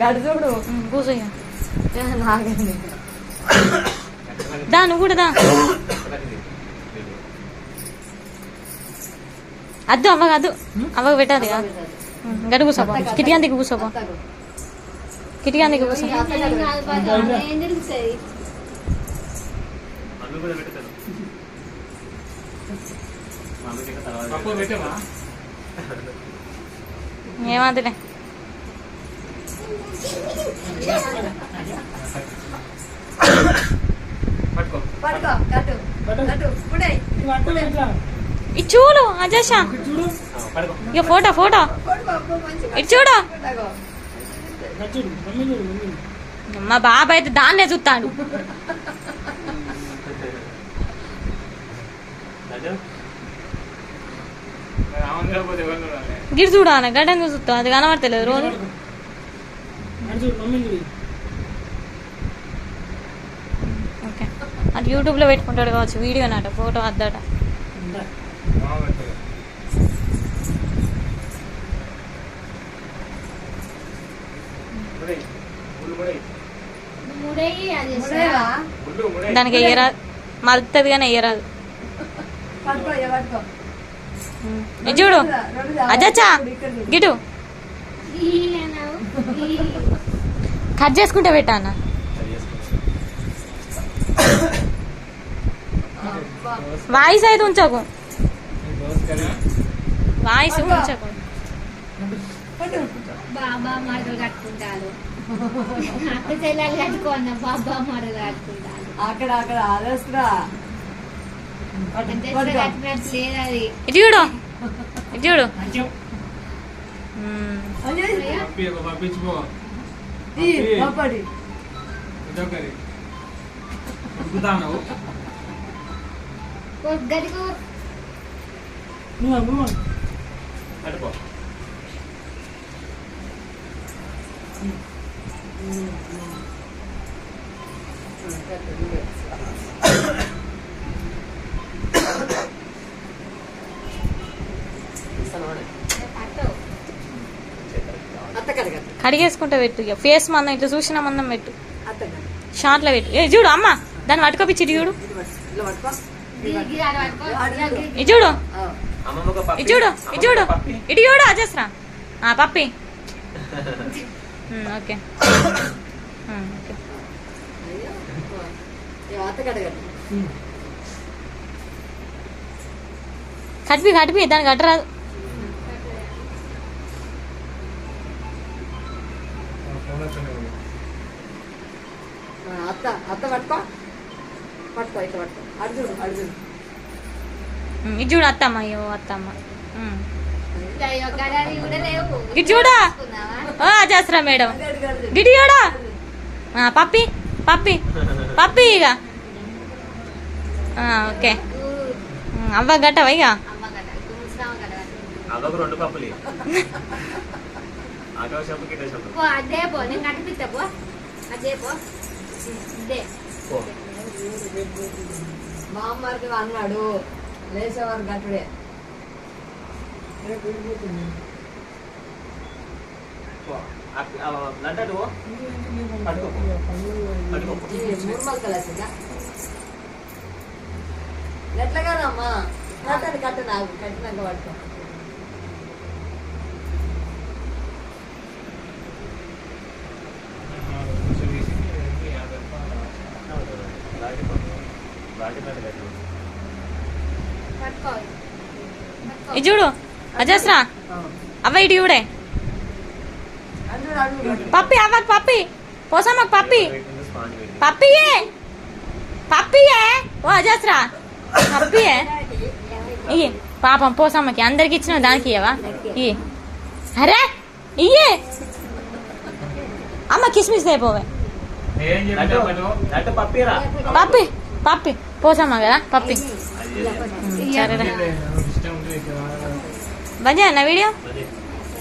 గడి చూడు. కూసయ్యా. నాగండి. దా నువ్వు కూడా దా. అద్దు అవ్వ అద్దు. అవ్వ పెట్టాలి గడి కూసోపో కిటికాంతికి కూసోపో కిటికాంతికి కూసో ఏం తెలుస్తుంది మమ్మీ కూడా పెట్టుతాను మమ్మీకి ఇంకా తర్వాత పప్పు పెట్టావా ఏమాదిలే. పట్టుకో. పట్టుకో కట్టు కట్టు పుడే. ఇది చూడు అజేష ఇక ఫోటో ఫోటో. ఇటు చూడు. మా బాబాయ్ అయితే దాన్నే చూస్తాడు. గిడి చూడాలి గడ్డం చూస్తాం అది కనబడతలేదు రోజు. చూడు చూడు ఓకే. అది యూట్యూబ్లో పెట్టుకుంటాడు కావచ్చు వీడియో నాట ఫోటో అద్దట. దానికి ఎయ్యరాదు. మలుతుంది కానీ ఎయ్యరాదు పట్టుకో. ఇది చూడు. అజచ్చా గిటు. కట్ చేసుకుంటే పెట్టా అన్న. వాయిస్ అయితే ఉంచకు. వాయిస్ ఉంచకు. బాబా మరలు కట్టుకుంటారు. అక్క చెల్లెలు కట్టుకున్న బాబా మరలు కట్టుకుంటారు. అక్కడ అక్కడ ఆలోస్తురా ఇది చూడు ఇది చూడు మంచిగా కడిగేసుకుంటే పెట్టు ఇక. ఫేస్ మందం ఇట్లా చూసిన మందం పెట్టు. షార్ట్లో పెట్టు. ఏ చూడు అమ్మ దాన్ని పట్టుకోపిచ్చి చూడు. ఇది ఇది చూడు. ఇది చూడు ఇది చూడు. ఇటు చూడు అజస్రా ఆ పప్పి. మ్మ్, ఓకే. ఓకే. కడిపి కడిపి దాన్ని కట్టరాదు. అత్త అత్త పట్టుకో పట్టుకో ఇట్లా పట్టుకో. ఇది చూడు అత్తమ్మ అయ్యో అత్తమ్మ. ఇది చూడా? అజస్రా మేడం. గిడి చూడు ఆ, పప్పి పప్పి పప్పి ఇక ఆ, ఓకే. అవ్వ గట్టవా ఇక అమ్మ గడ ఇప్పుడు ముసలామ గడ అదొక రెండు అటో షాపు గిటో షాపు. పో అదే పో నేను కట్టిపిస్తా పో. అదే పో. ఇదే. పో. మా అమ్మకి అన్నాడు. లేచేవారు గట్టుడే. లడ్డు పో. పడుకో పడుకో మూడు కలిసిందా ఎట్లాగానమ్మా కట్టను కట్టు నాకు కట్టినాక పట్టుకో పట్టుకో పట్టుకో. ఇది చూడు అజస్రా. అవ్వ ఇటు చూడే. పప్పి అవ్వ పప్పి. పోసమ్మకు పప్పి. పప్పియే. పప్పియే. ఓ అజస్రా. పప్పియే. ఇయ్యి పాపం పోసమ్మకి అందరికి ఇచ్చిన దానికి ఇయ్యవా? ఇయ్యి అరే ఇయ్యే. అమ్మ కిస్మిస్ అయిపోవే పప్పి పప్పి పోసమ్మ కదా పప్పి. ఉంటుంది బంజా అన్న వీడియో?